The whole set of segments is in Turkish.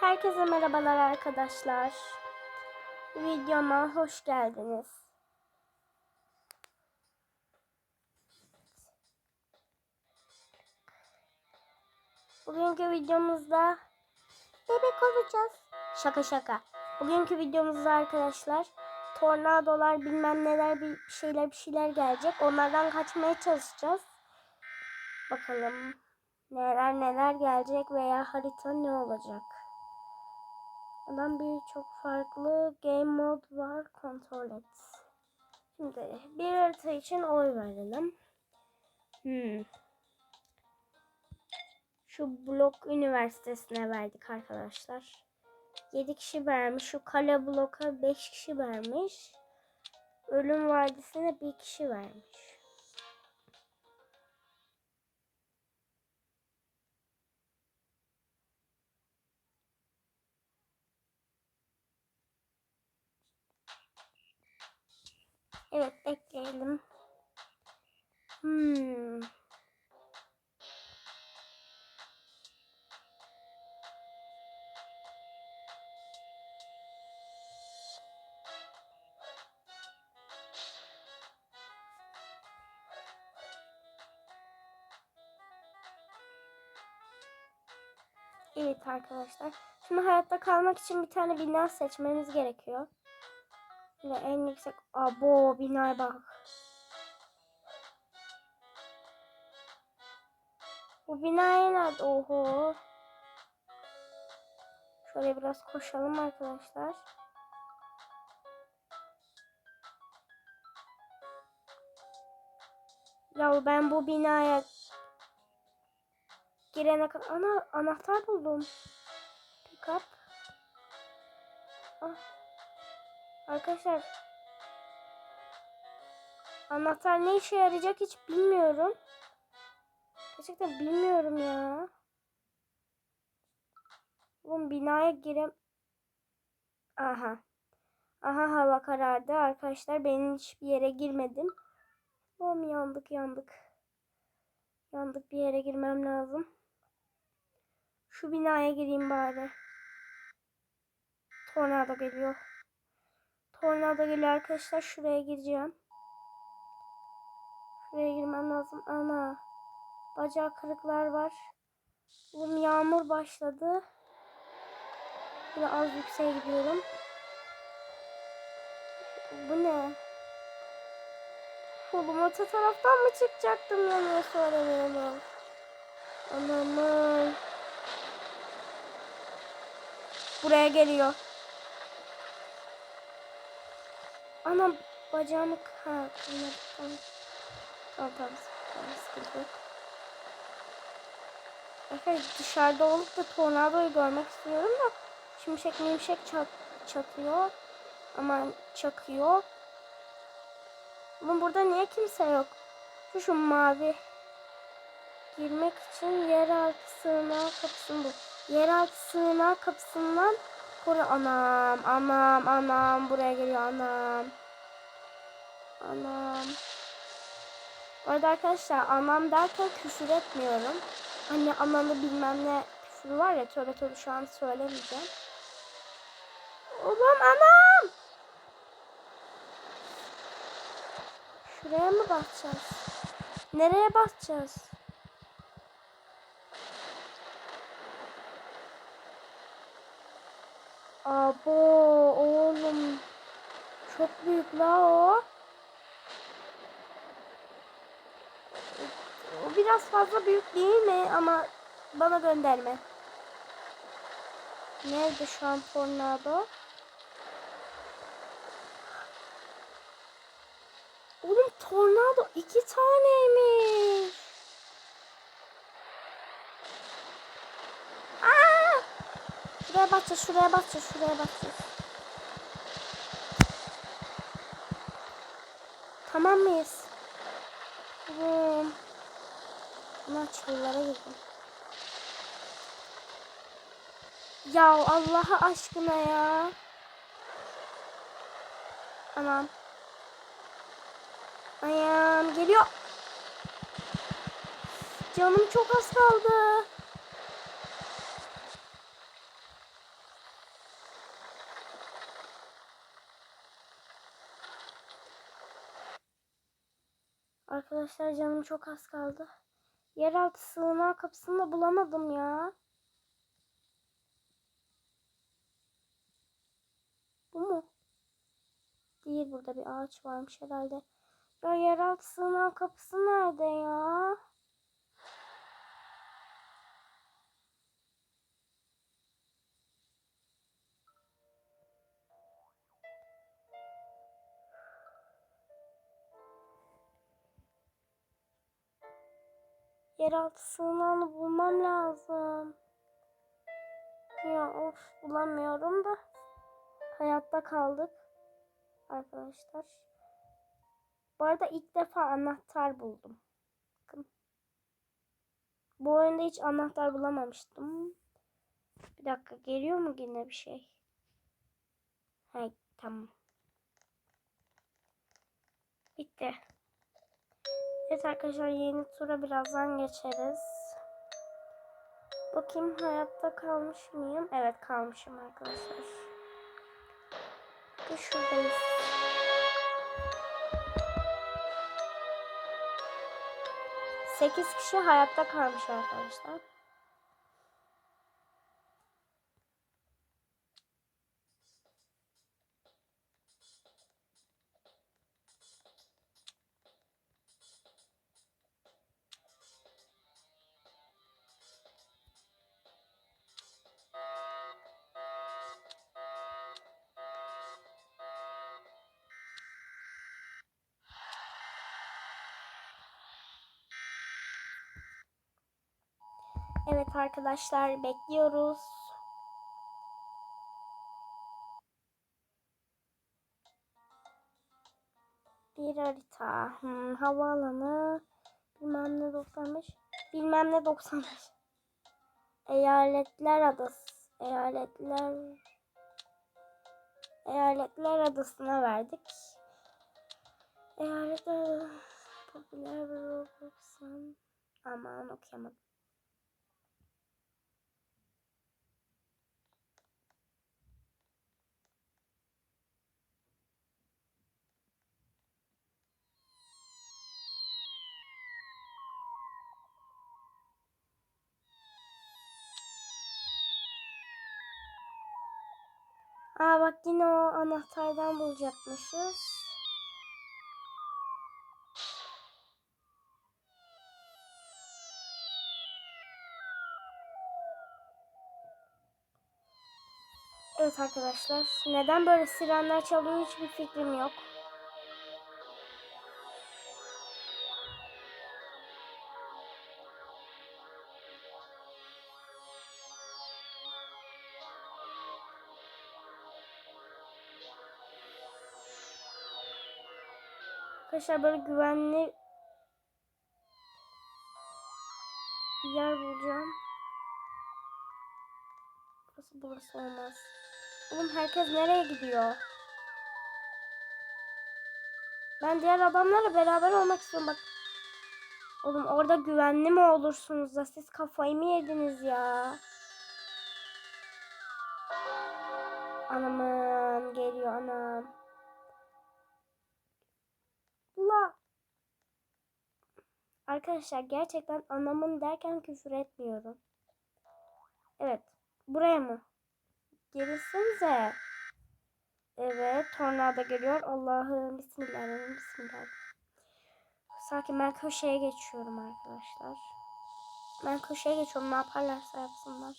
Herkese merhabalar arkadaşlar. Videoma hoş geldiniz. Bugünkü videomuzda bebek olacağız. Şaka şaka. Bugünkü videomuzda arkadaşlar tornadolar bilmem neler bir şeyler bir şeyler gelecek. Onlardan kaçmaya çalışacağız. Bakalım neler neler gelecek veya harita ne olacak. Ondan birçok farklı game mod var. Kontrol et. Şimdi bir harita için oy verelim. Hmm. Şu blok üniversitesine verdik arkadaşlar. 7 kişi vermiş. Şu kale bloka 5 kişi vermiş. Ölüm Vadisi'ne bir kişi vermiş. Evet bekleyelim. Hmm. Evet arkadaşlar. Şimdi hayatta kalmak için bir tane bina seçmemiz gerekiyor. Ve en yüksek abo binaya bak. Bu binaya nerede? Oho. Şöyle biraz koşalım arkadaşlar. Ya ben bu binaya girene kadar ana anahtar buldum. Pick up. Ah. Arkadaşlar anahtar ne işe yarayacak hiç bilmiyorum. Gerçekten bilmiyorum ya. Oğlum binaya girem... Aha. Aha hava karardı. Arkadaşlar ben hiçbir yere girmedim. Oğlum yandık yandık. Yandık bir yere girmem lazım. Şu binaya gireyim bari. Tornado geliyor. Tornado geliyor arkadaşlar. Şuraya gireceğim. Şuraya girmem lazım. Ana. Bacağı kırıklar var. Oğlum yağmur başladı. Böyle az yükseğe gidiyorum. Bu ne? Oğlum öte taraftan mı çıkacaktım ya niye söylemiyorum? Anamın. Buraya geliyor. Anam bacağımı ha kırmadı. Tamam. Tamam tamam. tamam sıkıntı yok. Evet dışarıda olup da tornadoyu görmek istiyorum da şimşek mimşek çat, çatıyor. Ama çakıyor. Ama burada niye kimse yok? Şu şu mavi. Girmek için yeraltı sığınağı kapısını bul. Yeraltı sığınağı kapısından Buraya anam anam anam buraya geliyor anam. Anam. Bu arada arkadaşlar anam derken küfür etmiyorum. Hani anamda bilmem ne küfür var ya tövbe tövbe şu an söylemeyeceğim. Oğlum anam. Şuraya mı basacağız? Nereye basacağız? Abo oğlum. Çok büyük la o. O biraz fazla büyük değil mi? Ama bana gönderme. Nerede şu an tornado? Oğlum tornado iki taneymiş. Aa! Şuraya bakacağız, şuraya bakacağız, şuraya bakacağız. Tamam mıyız? Tamam. Ama çalılara girdim. Ya Allah'a aşkına ya. Anam. Ayağım geliyor. Canım çok az kaldı. Arkadaşlar canım çok az kaldı. Yeraltı sığınağı kapısını da bulamadım ya. Bu mu? Değil burada bir ağaç varmış herhalde. Ya yeraltı sığınağı kapısı nerede ya? Yeraltı sığınağını bulmam lazım. Ya of bulamıyorum da. Hayatta kaldık. Arkadaşlar. Bu arada ilk defa anahtar buldum. Bakın. Bu oyunda hiç anahtar bulamamıştım. Bir dakika geliyor mu yine bir şey? He tamam. Bitti. Evet arkadaşlar yeni tura birazdan geçeriz. Bakayım hayatta kalmış mıyım? Evet kalmışım arkadaşlar. Bir şuradayız. Sekiz kişi hayatta kalmış arkadaşlar. Evet arkadaşlar bekliyoruz. Bir harita. Hmm, havaalanı. Bilmem ne 95. Bilmem ne 95. Eyaletler adası. Eyaletler. Eyaletler adasına verdik. Eyaletler popüler bir Roblox'un. Aman okuyamadım. Aa bak yine o anahtardan bulacakmışız. Evet arkadaşlar. Neden böyle sirenler çalıyor hiçbir fikrim yok. Arkadaşlar böyle güvenli bir yer bulacağım. Burası burası olmaz. Oğlum herkes nereye gidiyor? Ben diğer adamlarla beraber olmak istiyorum bak. Oğlum orada güvenli mi olursunuz da siz kafayı mı yediniz ya? Anamın geliyor anam. La. Arkadaşlar gerçekten anamın derken küfür etmiyorum. Evet. Buraya mı? Gelirsenize. Evet. Tornado geliyor. Allah'ım. Bismillahirrahmanirrahim. Bismillahirrahmanirrahim. Sakin ben köşeye geçiyorum arkadaşlar. Ben köşeye geçiyorum. Ne yaparlarsa yapsınlar.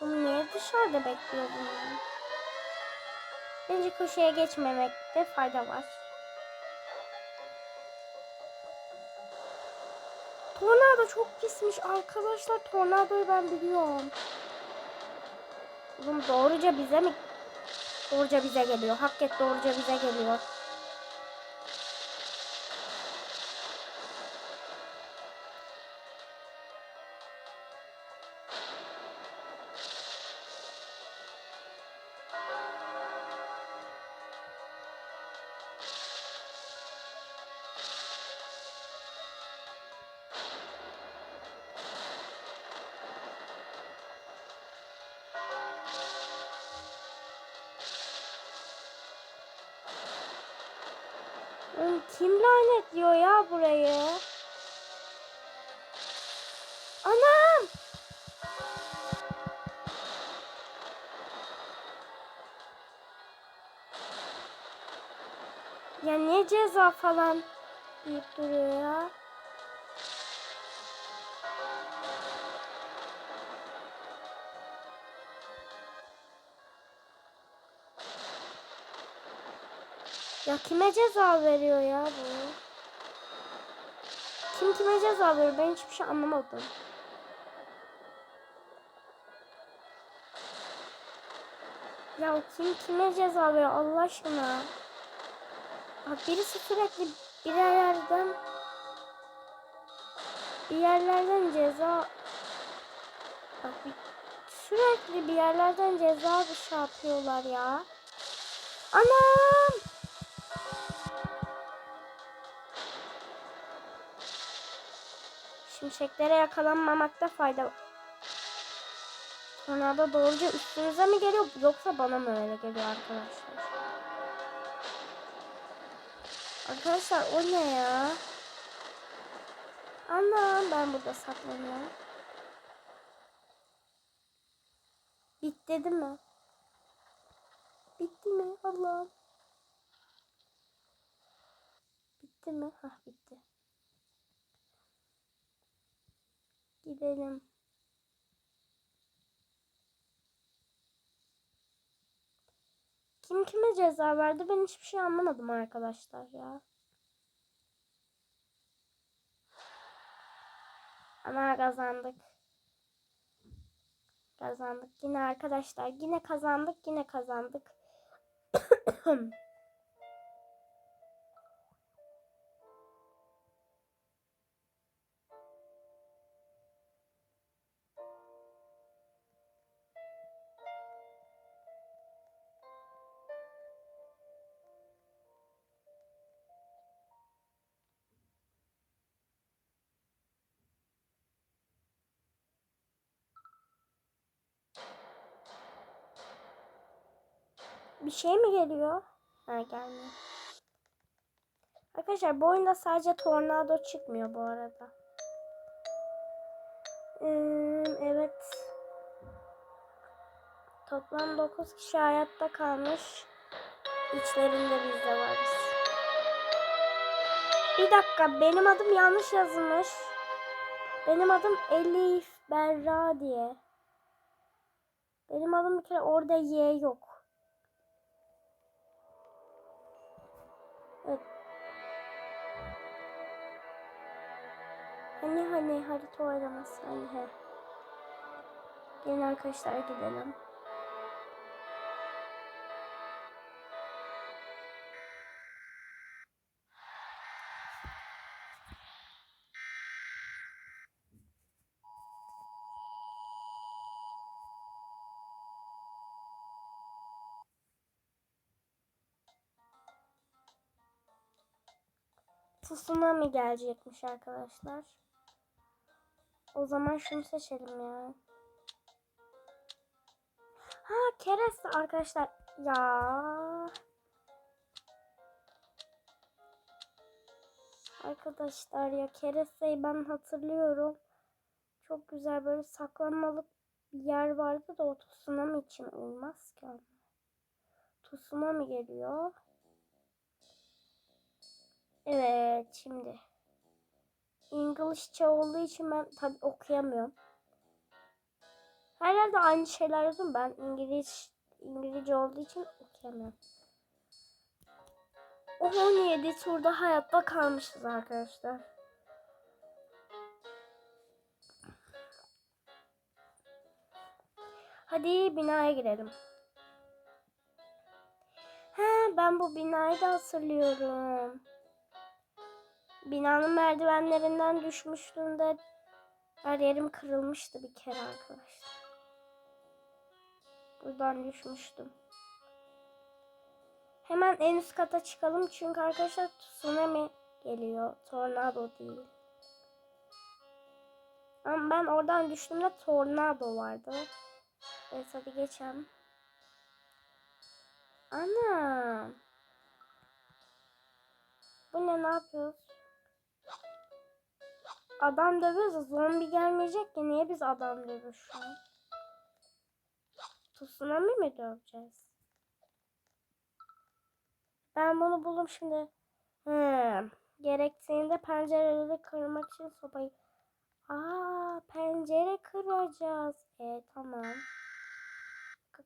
Bunu niye dışarıda bekliyor bunu? Bence köşeye geçmemekte fayda var. Tornado çok pismiş arkadaşlar. Tornadoyu ben biliyorum. Oğlum doğruca bize mi? Doğruca bize geliyor. Hak et doğruca bize geliyor. Kim lanetliyor ya burayı? Anam! Ya ne ceza falan deyip duruyor ya. Ya kime ceza veriyor ya bu? Kim kime ceza veriyor? Ben hiçbir şey anlamadım. Ya kim kime ceza veriyor Allah aşkına? Bak birisi sürekli bir yerlerden bir yerlerden ceza Bak bir, sürekli bir yerlerden ceza bir şey yapıyorlar ya. Anam! Şimşeklere yakalanmamakta fayda var. Tornado doğruca üstünüze mi geliyor yoksa bana mı öyle geliyor arkadaşlar? Arkadaşlar o ne ya? Anam ben burada saklanıyorum. Bitti değil mi? Bitti mi Allah'ım? Bitti mi? Hah bitti. Gidelim. Kim kime ceza verdi ben hiçbir şey anlamadım arkadaşlar ya. Ama kazandık. Kazandık yine arkadaşlar. Yine kazandık yine kazandık. Bir şey mi geliyor? Ha gelmiyor. Arkadaşlar bu oyunda sadece tornado çıkmıyor bu arada. Ee, evet. Toplam 9 kişi hayatta kalmış. İçlerinde biz de varız. Bir dakika benim adım yanlış yazılmış. Benim adım Elif Berra diye. Benim adım bir kere orada Y yok. Hani hani harita oynaması hani he. Gelin arkadaşlar gidelim. Tsunami gelecekmiş arkadaşlar. O zaman şunu seçelim ya. Ha kereste arkadaşlar. Ya. Arkadaşlar ya keresteyi ben hatırlıyorum. Çok güzel böyle saklanmalık bir yer vardı da o tsunami için olmaz ki. Tsunami geliyor. Evet şimdi. İngilizce olduğu için ben tabi okuyamıyorum. Her yerde aynı şeyler yazıyorum. Ben İngiliz İngilizce olduğu için okuyamıyorum. 17 turda hayatta kalmışız arkadaşlar. Hadi binaya girelim. He ben bu binayı da hatırlıyorum. Binanın merdivenlerinden düşmüştüm de her yerim kırılmıştı bir kere arkadaşlar. Buradan düşmüştüm. Hemen en üst kata çıkalım çünkü arkadaşlar tsunami geliyor. Tornado değil. Ama ben oradan düştüğümde tornado vardı. Evet hadi geçelim. Ana. Bu ne ne yapıyoruz? Adam dövüyoruz da zombi gelmeyecek ki niye biz adam dövüyoruz şu an? Tsunami mi döveceğiz? Ben bunu buldum şimdi. Hmm. Gerektiğinde pencereleri kırmak için sopayı... Aa, pencere kıracağız. E tamam. Kı-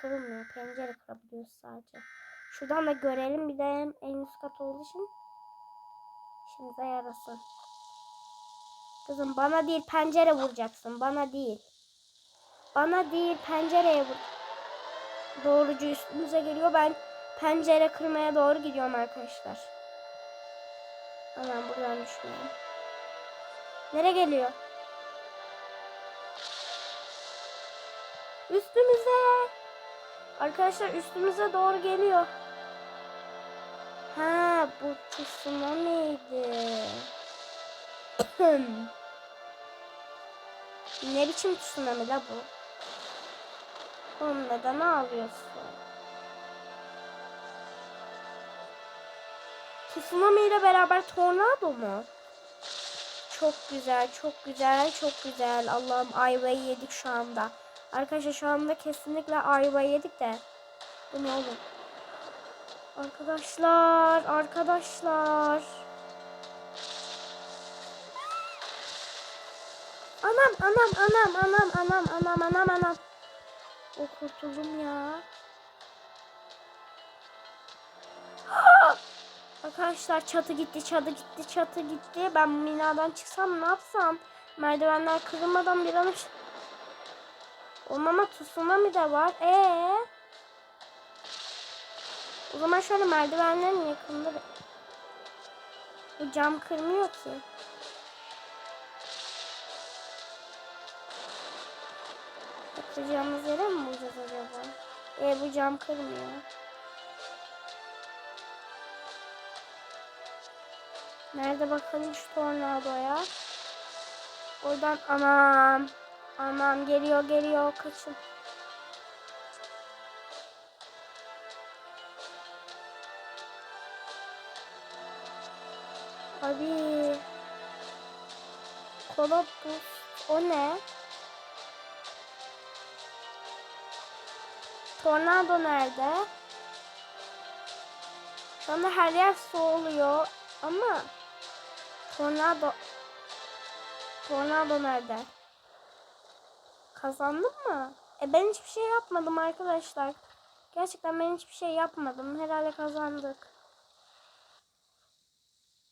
Kırılmıyor. Pencere kırabiliyoruz sadece. Şuradan da görelim. Bir de en üst kat olduğu için işimize yarasın. Kızım bana değil pencere vuracaksın. Bana değil. Bana değil pencereye vur. Doğrucu üstümüze geliyor. Ben pencere kırmaya doğru gidiyorum arkadaşlar. Aman buradan düşmüyorum. Nereye geliyor? Üstümüze. Arkadaşlar üstümüze doğru geliyor. Ha bu tsunami'ydi. Ne biçim tsunami la bu? Oğlum neden ağlıyorsun? Tsunami ile beraber tornado mu? Çok güzel, çok güzel, çok güzel. Allah'ım ayvayı yedik şu anda. Arkadaşlar şu anda kesinlikle ayvayı yedik de. Bu ne oğlum? Arkadaşlar, arkadaşlar. Anam, anam, anam, anam, anam, anam, anam, anam. O kurtuldum ya. Arkadaşlar çatı gitti, çatı gitti, çatı gitti. Ben binadan çıksam ne yapsam? Merdivenler kırılmadan bir an önce... Oğlum ama tsunami de var. Ee? O zaman şöyle merdivenlerin yakında... Bu cam kırmıyor ki. Bakacağımız yere mi bulacağız acaba? Ee bu cam kırmıyor. Nerede bakalım şu tornadoya? Oradan anam. Anam geliyor geliyor kaçın. Abi. Kola buz. O ne? Tornado nerede? Şu anda her yer soğuluyor ama tornado tornado nerede? Kazandım mı? E ben hiçbir şey yapmadım arkadaşlar. Gerçekten ben hiçbir şey yapmadım. Herhalde kazandık.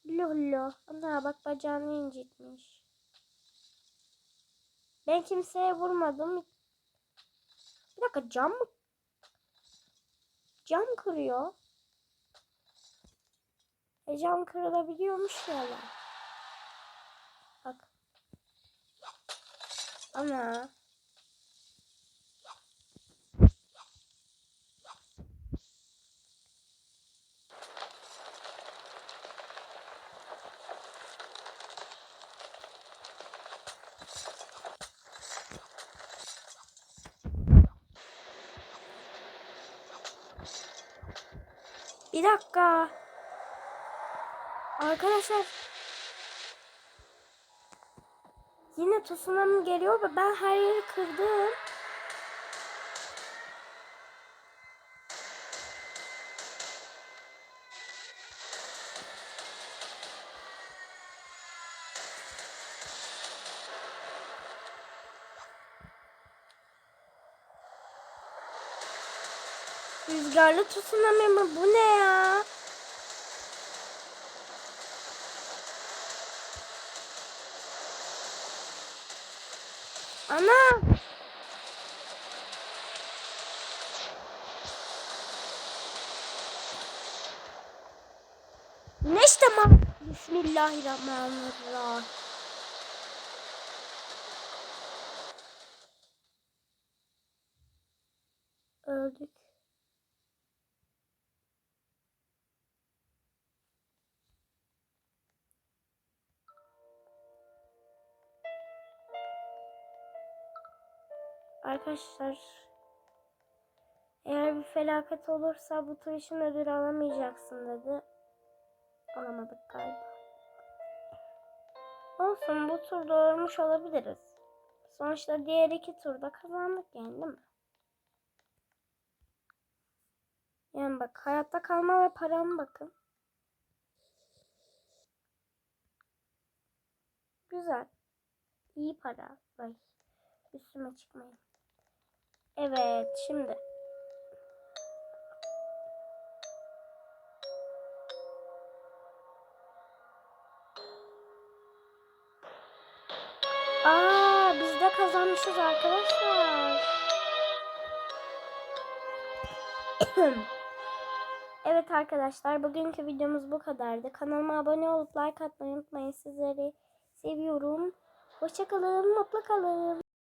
Lolo. Ana bak bacağını incitmiş. Ben kimseye vurmadım. Bir dakika cam mı? Cam kırıyor. E cam kırılabiliyormuş ya. Bak. Ana. Bir dakika. Arkadaşlar. Yine tsunami geliyor ve ben her yeri kırdım. Rüzgarlı tsunami mi? Bu ne ya? Ana! Ne işte ma? Bismillahirrahmanirrahim. Öldük. Arkadaşlar eğer bir felaket olursa bu tur için ödül alamayacaksın dedi. alamadık galiba. Olsun bu turda ölmüş olabiliriz. Sonuçta diğer iki turda kazandık yani değil mi? Yani bak hayatta kalma ve param bakın. Güzel. İyi para. Ay. Üstüme çıkmayın. Evet şimdi. Aa biz de kazanmışız arkadaşlar. evet arkadaşlar bugünkü videomuz bu kadardı. Kanalıma abone olup like atmayı unutmayın. Sizleri seviyorum. Hoşçakalın, mutlu kalın.